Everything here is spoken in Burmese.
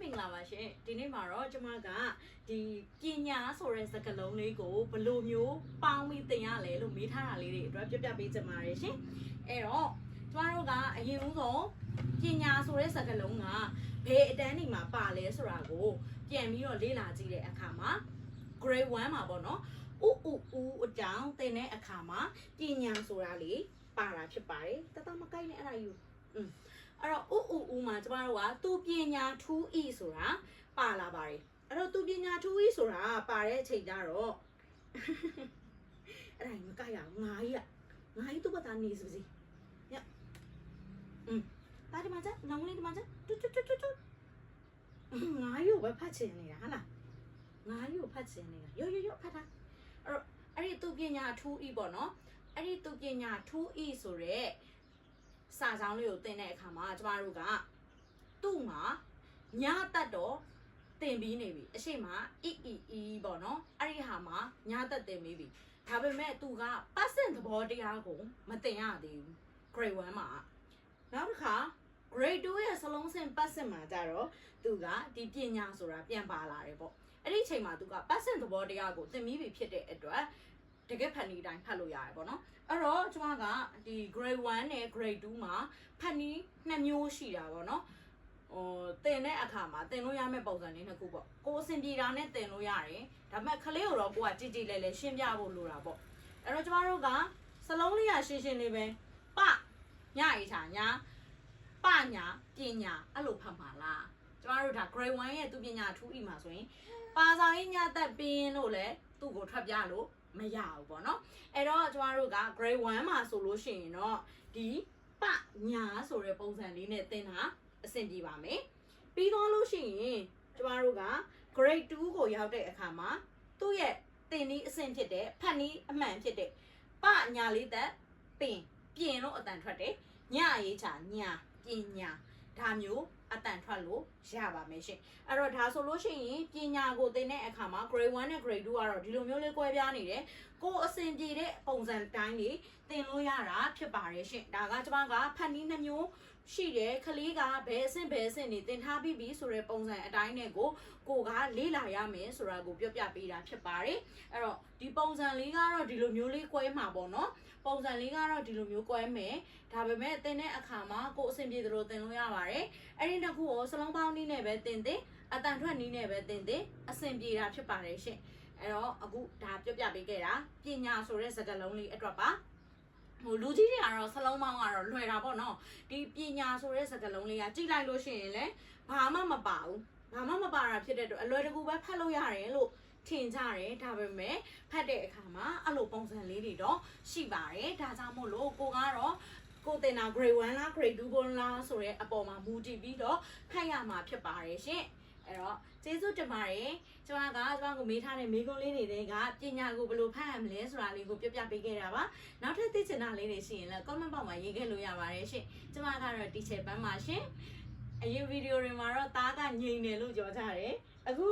မင်္ဂလာပါရှင်ဒီနေ့မှာတော့ကျွန်မကဒီပညာဆိုတဲ့စကားလုံးလေးကိုဘယ်လိုမျိုးပေါင်းပြီးသင်ရလဲလို့မေးထားတာလေးတွေအတွက်ပြပြပေးချင်ပါတယ်ရှင်အဲ့တော့ကျွန်တော်တို့ကအရင်ဦးဆုံးပညာဆိုတဲ့စကားလုံးကဘယ်အတန်းနေမှာပါလဲဆိုတာကိုပြန်ပြီးတော့လေ့လာကြည့်တဲ့အခါမှာ grade 1မှာပေါ့နော်ဥဥဥအကြောင်းသင်တဲ့အခါမှာပညာဆိုတာလေပါတာဖြစ်ပါတယ်တတမကိုက်နဲ့အဲ့ဒါယူอืม အဲ့တော့ဥဥဥမှာကျမတို့ကသူပညာထူးဤဆိုတာပါလာပါတယ်အဲ့တော့သူပညာထူးဤဆိုတာပါတဲ့အချိန်ကျတော့အဲ့ဒါကြီးမကြိုက်ရငါကြီးကငါကြီးသူ့ဘာသာနေစပါစေညอืมတာဒီမှာကျနောင်လေးဒီမှာကျတွတ်တွတ်တွတ်ငါကြီးကိုပဲဖတ်ချင်နေတာဟာလားငါကြီးကိုဖတ်ချင်နေတာရောရောရောဖတ်တာအဲ့တော့အဲ့ဒီသူပညာထူးဤပေါ့နော်အဲ့ဒီသူပညာထူးဤဆိုတော့ စာကြောင်းလေးကိုတင်တဲ့အခါမှာကျမတို့ကသူ့မှာညတက်တော့တင်ပြီးနေပြီအရှိမ EEE ပေါ့နော်အဲ့ဒီဟာမှာညတက်တင်ပြီးပြီဒါပေမဲ့သူကပတ်စင်သဘောတရားကိုမတင်ရသေးဘူး grade 1မှာနောက်တစ်ခါ grade 2ရဲ့စလုံးစင်ပတ်စင်မှာကြတော့သူကဒီပညာဆိုတာပြန်ပါလာတယ်ပေါ့အဲ့ဒီအချိန်မှာသူကပတ်စင်သဘောတရားကိုတင်ပြီးပြီဖြစ်တဲ့အတွက် တကယ်ဖန်တီးတိုင်းဖတ်လို့ရတယ်ပေါ့နော်အဲ့တော့ကျွန်မကဒီ grade 1နဲ့ grade 2မှာဖတ်နီးနှစ်မျိုးရှိတာပေါ့နော်ဟိုတင်တဲ့အခါမှာတင်လို့ရမယ့်ပုံစံလေးနှစ်ခုပေါ့ကိုယ်အဆင်ပြေတာနဲ့တင်လို့ရတယ်ဒါပေမဲ့ခလေးကိုတော့ကိုကကြည်ကြည်လဲလဲရှင်းပြဖို့လိုတာပေါ့အဲ့တော့ကျွန်တော်တို့ကစလုံးလေးရရှင်းရှင်းလေးပဲပညအေးချာညာပညာပညာအဲ့လိုဖတ်မှာလားကျွန်တော်တို့ဒါ grade 1ရဲ့သူပညာထူးဤမှာဆိုရင်ပါဆောင်ရေးညသက်ပင်းလို့လဲသူ့ကိုထွက်ပြလို့ မရဘူးပေါ့နော်အဲ့တော့ကျမတို့က grade 1မှာဆိုလို့ရှိရင်တော့ဒီပညာဆိုတဲ့ပုံစံလေးနဲ့သင်တာအဆင်ပြေပါမယ်ပြီးတော့လို့ရှိရင်ကျမတို့က grade 2ကိုရောက်တဲ့အခါမှာသူ့ရဲ့သင်နည်းအဆင့်ဖြစ်တဲ့ဖတ်နည်းအမှန်ဖြစ်တဲ့ပညာလေးသက်ပင်ပြင်လို့အတန်ထွက်တယ်ညရေးချာညာပညာဒါမျိုး အတန်ထွက်လို့ရပါမယ်ရှင်အဲ့တော့ဒါဆိုလို့ရှိရင်ပညာကိုသင်တဲ့အခါမှာ grade 1နဲ့ grade 2ကတော့ဒီလိုမျိုးလေးကွဲပြားနေတယ်ကိုယ်အဆင်ပြေတဲ့ပုံစံတိုင်းလေးသင်လို့ရတာဖြစ်ပါတယ်ရှင်ဒါကကျွန်မကဖန်နီးနှမျိုး ရှိတယ်ခလေးကဘယ်အဆင့်ဘယ်အဆင့်နေသင်ထားပြီးပြီဆိုတဲ့ပုံစံအတိုင်းနဲ့ကိုကိုကလေးလာရမယ်ဆိုတာကိုပြောပြပေးတာဖြစ်ပါတယ်အဲ့တော့ဒီပုံစံလေးကတော့ဒီလိုမျိုးလေး꿰မှာပေါ့နော်ပုံစံလေးကတော့ဒီလိုမျိုး꿰မယ်ဒါပေမဲ့သင်တဲ့အခါမှာကိုယ်အဆင်ပြေသလိုသင်လို့ရပါတယ်အဲ့ဒီတစ်ခုကိုစလုံးပေါင်းနည်းနဲ့ပဲသင်သင်အတန်ထွက်နည်းနဲ့ပဲသင်သင်အဆင်ပြေတာဖြစ်ပါတယ်ရှင်အဲ့တော့အခုဒါပြပြပေးခဲ့တာပညာဆိုတဲ့စကားလုံးလေးအတွက်ပါ ဟိုလူကြီးတွေကတော့စလုံးပေါင်းကတော့လွယ်တာပေါ့နော်ဒီပညာဆိုတဲ့စကားလုံးလေးကကြိလိုက်လို့ရှိရင်လည်းဘာမှမပါဘူးဘာမှမပါတာဖြစ်တဲ့အတွက်အလွယ်တကူပဲဖတ်လို့ရတယ်လို့ထင်ကြတယ်ဒါပေမဲ့ဖတ်တဲ့အခါမှာအဲ့လိုပုံစံလေးတွေတော့ရှိပါတယ်ဒါကြောင့်မို့လို့ကိုကတော့ကိုတင်တာ grade 1လား grade 2ဘုံလားဆိုတဲ့အပေါ်မှာမူတည်ပြီးတော့ဖတ်ရမှာဖြစ်ပါတယ်ရှင် အဲ့တော့ကျေးဇူးတင်ပါတယ်ကျွန်မကကျွန်မကိုမေးထားတဲ့မိကုံးလေးတွေကပညာကိုဘယ်လိုဖတ်ရမလဲဆိုတာလေးကိုပြပြပေးခဲ့တာပါနောက်ထပ်သိချင်တာလေးတွေရှိရင်လည်း comment box မှာရေးခဲ့လို့ရပါတယ်ရှင်ကျွန်မကတော့ teacher ပန်းပါရှင်အရင်ဗီဒီယိုတွေမှာတော့တားကငြိမ်တယ်လို့ပြောကြတယ်အခု